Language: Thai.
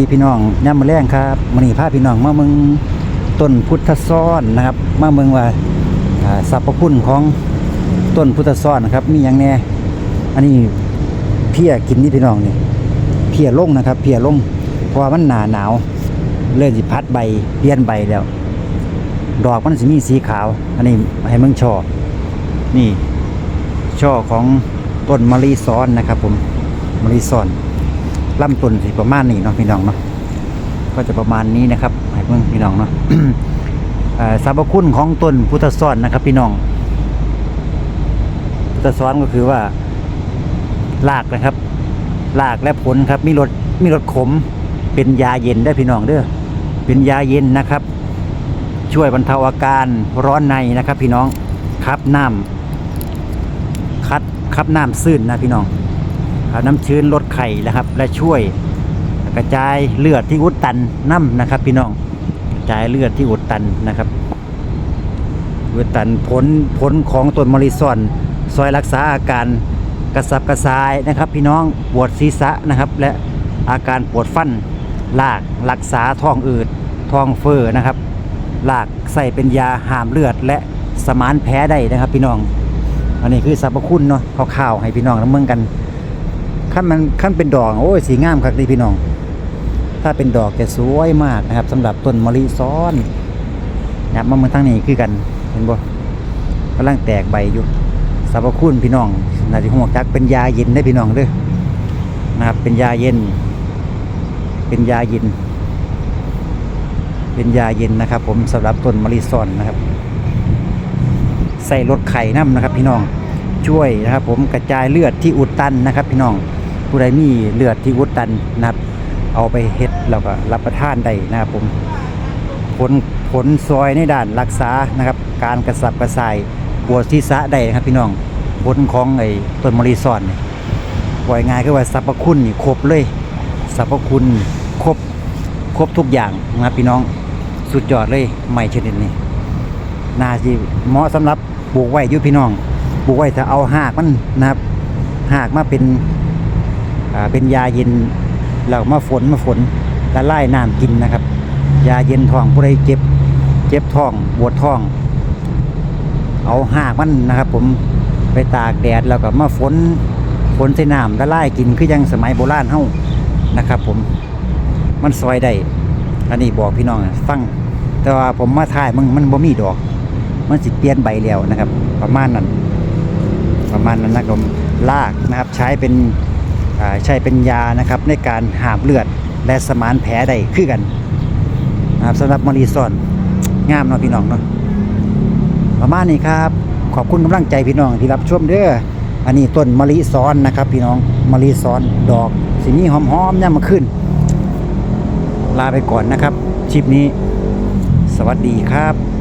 ดีพี่น้องย่ำมาแรงครับมันนี่พาพี่น้องมาเมืองต้นพุทธซ้อนนะครับ มาเมืองว่าสรรพคุณของต้นพุทธซ้อนนะครับ มีอย่างแน่อันนี้เพียกินนี่พี่น้องนี่เพียลงนะครับ เพียลงเพราะว่ามันหนาหนาวเริ่มสิพัดใบเปลี่ยนใบแล้ว ดอกมันสิมีสีขาว อันนี้ให้มึงช่อนี่ช่อของต้นมะลิซ้อนนะครับ ผมมะลิซ้อน ลำต้นสิประมาณนี้เนาะพี่น้องเนาะก็จะประมาณนี้นะครับให้เพื่อนพี่น้องเนาะสรรพคุณของต้นพุทธซ้อนนะครับ พี่น้อง พุทธซ้อนก็คือว่ารากนะครับรากและผลครับ มีรสมีรสขม เป็นยาเย็นได้พี่น้องเด้อเป็นยาเย็นนะครับ ช่วยบรรเทาอาการร้อนในนะครับ พี่น้องครับน้ำคัดคับน้ำซื่นนะพี่น้อง น้ำชื้นลดไข่นะครับ และช่วยกระจายเลือดที่อุดตันน้ำนะครับ พี่น้องกระจายเลือดที่อุดตันนะครับอุดตันผลผลของต้นมะลิซอนซอยรักษาอาการกระสับกระส่ายนะครับ พี่น้องปวดศีรษะนะครับ และอาการปวดฟันลากรักษาท้องอืดท้องเฟ้อนะครับลากใส่เป็นยาห้ามเลือดและสมานแพ้ได้นะครับ พี่น้อง อันนี้คือสรรพคุณเนาะข่าวๆให้พี่น้องน้ำเมืองกัน ขั้นมันขั้นเป็นดอกโอ้ยสีงามครับดีพี่น้อง ถ้าเป็นดอกจะสวยมากนะครับสำหรับต้นมะลิซ้อนนะครับมาเมืองทางนี้คือกันเห็นบ่กำลังแตกใบอยู่สรรพคุณพี่น้องนาทีหัวจักเป็นยาเย็นได้พี่น้องเด้อนะครับ เป็นยาเย็น เป็นยาเย็น เป็นยาเย็นนะครับ ผมสำหรับต้นมะลิซ้อนนะครับ ใส่รถไข่น้ำนะครับ พี่น้องช่วยนะครับ ผมกระจายเลือดที่อุดตันนะครับ พี่น้อง ผู้ใดมีเลือดที่อุดตันนะครับ เอาไปเฮ็ดแล้วก็รับประทานได้นะครับผมผลผลซอยในด้านรักษานะครับ การกระสับกระส่ายปวดศีรษะได้นะครับพี่น้องผลของไอ้ต้นมะลิซอนนี่ปล่อยง่ายคือว่าสรรพคุณนี่ครบเลยสรรพคุณครบครบทุกอย่างนะครับพี่น้องสุดยอดเลยไม่ชนิดนี้น่าสิเหมาะสำหรับปลูกไว้ยู่พี่น้องปลูกไว้ถ้าเอาหากมันนะครับหากมาเป็น เป็นยาเย็นแล้วมาฝนมาฝนละลายน้ำกินนะครับ ยาเย็นท้องผู้ใดเจ็บเจ็บท้องปวดท้อง เอาหากมันนะครับ ผมไปตากแดดแล้วก็มาฝนฝนใส่น้ำละลายกินคือยังสมัยโบราณเฮานะครับ ผมมันซอยได้อันนี้บอกพี่น้องฟังแต่ว่าผมมาถ่ายมึงมันบ่มีดอก มันสิเปลี่ยนใบแล้วนะครับ ประมาณนั้นประมาณนั้นนะครับลากนะครับใช้เป็น ใช้เป็นยานะครับในการหามเลือดและสมานแผลได้คือกันนะครับสำหรับมะรีซอนงามเนาะพี่น้องเนาะประมาณนี้ครับ ขอบคุณกำลังใจพี่น้องที่รับชมเด้ออันนี้ต้นมะลิซ้อนนะครับ พี่น้องมะลิซ้อนดอกสีนี้หอมๆเนี่ยามาขึ้น ลาไปก่อนนะครับชิปนี้ สวัสดีครับ